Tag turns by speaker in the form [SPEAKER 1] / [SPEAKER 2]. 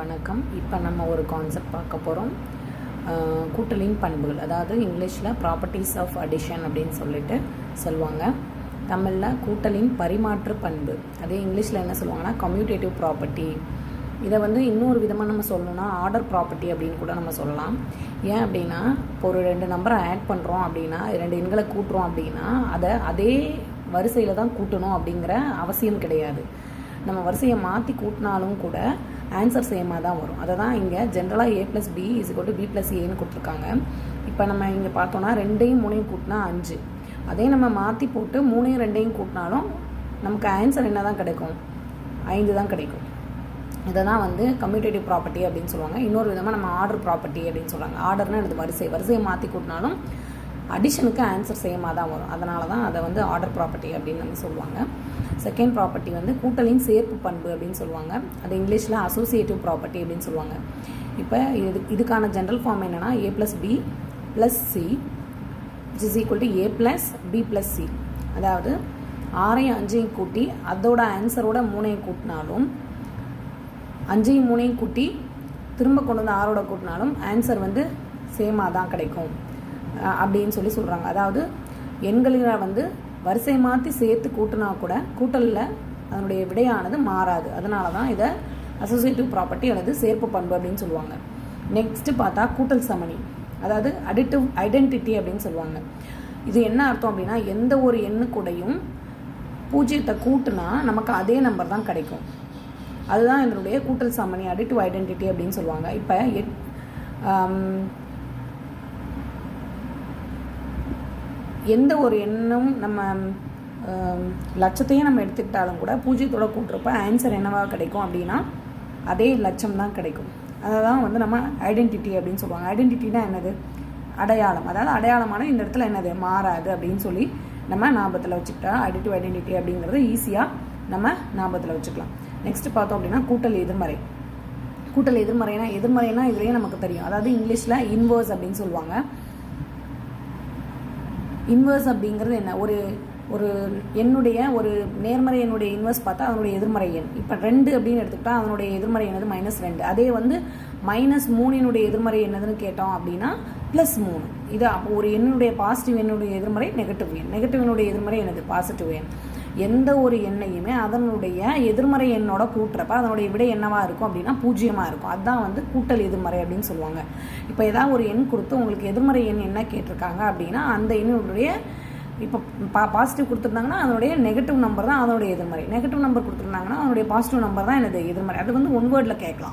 [SPEAKER 1] வணக்கம். இப்போ நம்ம ஒரு கான்செப்ட் பார்க்க போகிறோம் கூட்டலின் பண்புகள். அதாவது இங்கிலீஷில் ப்ராப்பர்ட்டிஸ் ஆஃப் அடிஷன் அப்படின்னு சொல்லிட்டு சொல்லுவாங்க. தமிழில் கூட்டலின் பரிமாற்று பண்பு. அதே இங்கிலீஷில் என்ன சொல்லுவாங்கன்னா கம்யூட்டேட்டிவ் ப்ராப்பர்ட்டி இதை வந்து இன்னொரு விதமாக நம்ம சொல்லணும்னா ஆர்டர் ப்ராப்பர்ட்டி அப்படின்னு கூட நம்ம சொல்லலாம். ஏன் அப்படின்னா இப்போ ஒரு ரெண்டு நம்பரை ஆட் பண்ணுறோம் அப்படின்னா ரெண்டு எண்களை கூட்டுறோம் அப்படின்னா அதை அதே வரிசையில் தான் கூட்டணும் அப்படிங்கிற அவசியம் கிடையாது. நம்ம வரிசையை மாற்றி கூட்டினாலும் கூட ஆன்சர் சேமாக தான் வரும். அதை தான் இங்கே ஜென்ரலாக ஏ ப்ளஸ் பி இஸ் கொட்டு பி ப்ளஸ் ஏன்னு கொடுத்துருக்காங்க. இப்போ நம்ம இங்கே பார்த்தோன்னா ரெண்டையும் மூணையும் கூட்டினா அஞ்சு. அதே நம்ம மாற்றி போட்டு மூணையும் ரெண்டையும் கூட்டினாலும் நமக்கு ஆன்சர் என்ன தான் கிடைக்கும்? ஐந்து தான் கிடைக்கும். இதை தான் வந்து கம்யூட்டேட்டிவ் ப்ராப்பர்ட்டி அப்படின்னு சொல்லுவாங்க. இன்னொரு விதமாக நம்ம ஆர்டர் ப்ராப்பர்ட்டி அப்படின்னு சொல்லுவாங்க ஆர்டர்னால் எனது வரிசை. வரிசையை மாற்றி கூட்டினாலும் அடிஷனுக்கு ஆன்சர் சேமாக தான் வரும். அதனால தான் அதை வந்து ஆர்டர் ப்ராப்பர்ட்டி அப்படின்னு நம்ம சொல்லுவாங்க. செகண்ட் ப்ராப்பர்ட்டி வந்து கூட்டலின் சேர்ப்பு பண்பு அப்படின்னு சொல்லுவாங்க. அது இங்கிலீஷில் அசோசியேட்டிவ் ப்ராப்பர்ட்டி அப்படின்னு சொல்லுவாங்க. இப்போ இது இதுக்கான ஜென்ரல் ஃபார்ம் என்னென்னா A plus B plus C which is equal to A plus B plus C அதாவது ஆறையும் அஞ்சையும் கூட்டி அதோட ஆன்சரோட மூணையும் கூட்டினாலும் அஞ்சையும் மூணையும் கூட்டி திரும்ப கொண்டு வந்து ஆறோட கூட்டினாலும் ஆன்சர் வந்து சேமாக தான் கிடைக்கும். அப்படின்னு சொல்லி சொல்கிறாங்க அதாவது எண்களில் வந்து வரிசை மாற்றி சேர்த்து கூட்டினா கூட கூட்டலில் அதனுடைய விடையானது மாறாது. அதனால தான் இதை அசோசியேட்டிவ் ப்ராப்பர்ட்டி அல்லது சேர்ப்பு பண்பு அப்படின்னு சொல்லுவாங்க. நெக்ஸ்ட்டு பார்த்தா கூட்டல் சமணி. அதாவது அடிட்டிவ் ஐடென்டிட்டி அப்படின்னு சொல்லுவாங்க. இது என்ன அர்த்தம் அப்படின்னா எந்த ஒரு எண்ணு கூடையும் பூஜ்ஜியத்தை கூட்டினா நமக்கு அதே நம்பர் தான் கிடைக்கும். அதுதான் இதனுடைய கூட்டல் சமணி அடிட்டிவ் ஐடென்டிட்டி அப்படின்னு சொல்லுவாங்க. இப்போ எட் எந்த ஒரு எண்ணம் நம்ம லட்சத்தையும் நம்ம எடுத்துக்கிட்டாலும் கூட பூஜ்ஜியத்தோட கூட்டுறப்ப ஆன்சர் என்னவாக கிடைக்கும் அப்படின்னா அதே லட்சம் தான் கிடைக்கும். அதை தான் வந்து நம்ம ஐடென்டிட்டி அப்படின்னு சொல்லுவாங்க. ஐடென்டிட்டினா என்னது? அடையாளம். அதாவது அடையாளமான இந்த இடத்துல என்னது? மாறாது அப்படின்னு சொல்லி நம்ம ஞாபகத்தில் வச்சுக்கிட்டா ஐடென்டிவ் ஐடென்டிட்டி அப்படிங்கிறது ஈஸியாக நம்ம ஞாபகத்தில் வச்சுக்கலாம். நெக்ஸ்ட் பார்த்தோம் அப்படின்னா கூட்டல் எதிர்மறை. கூட்டல் எதிர்மறைனா எதிர்மறைனா இதுலேயே நமக்கு தெரியும். அதாவது இங்கிலீஷில் இன்வர்ஸ் அப்படின்னு சொல்லுவாங்க. இன்வர்ஸ் அப்படிங்கிறது என்ன? ஒரு ஒரு என்னுடைய ஒரு நேர்மறை என்னுடைய இன்வர்ஸ் பார்த்தா அதனுடைய எதிர்மறை எண். இப்போ ரெண்டு அப்படின்னு எடுத்துக்கிட்டா அதனுடைய எதிர்மறை என்னது? மைனஸ் ரெண்டு. அதே வந்து மைனஸ் மூணினுடைய எதிர்மறை என்னதுன்னு கேட்டோம் அப்படின்னா ப்ளஸ் மூணு. இது அப்போ ஒரு என்னுடைய பாசிட்டிவ் என்னுடைய எதிர்மறை நெகட்டிவ் எண். நெகட்டிவ் என்னுடைய எதிர்மறை எனது பாசிட்டிவ் எண். எந்த ஒரு எண்ணையுமே அதனுடைய எதிர்மறை எண்ணோட கூட்டுறப்ப அதனுடைய விடை என்னவாக இருக்கும் அப்படின்னா பூஜ்ஜியமாக இருக்கும். அதுதான் வந்து கூட்டல் எதிர்மறை அப்படின்னு சொல்லுவாங்க. இப்போ ஏதாவது ஒரு எண் கொடுத்து உங்களுக்கு எதிர்மறை எண் என்ன கேட்டிருக்காங்க அப்படின்னா அந்த எண்ணினுடைய இப்போ பா பாசிட்டிவ் கொடுத்துருந்தாங்கன்னா அதனுடைய நெகட்டிவ் நம்பர் தான் அதனுடைய எதிர்மறை. நெகட்டிவ் நம்பர் கொடுத்துருந்தாங்கன்னா அதனுடைய பாசிட்டிவ் நம்பர் தான் எனது எதிர்மறை. அது வந்து ஒன் வேர்டில் கேட்கலாம்.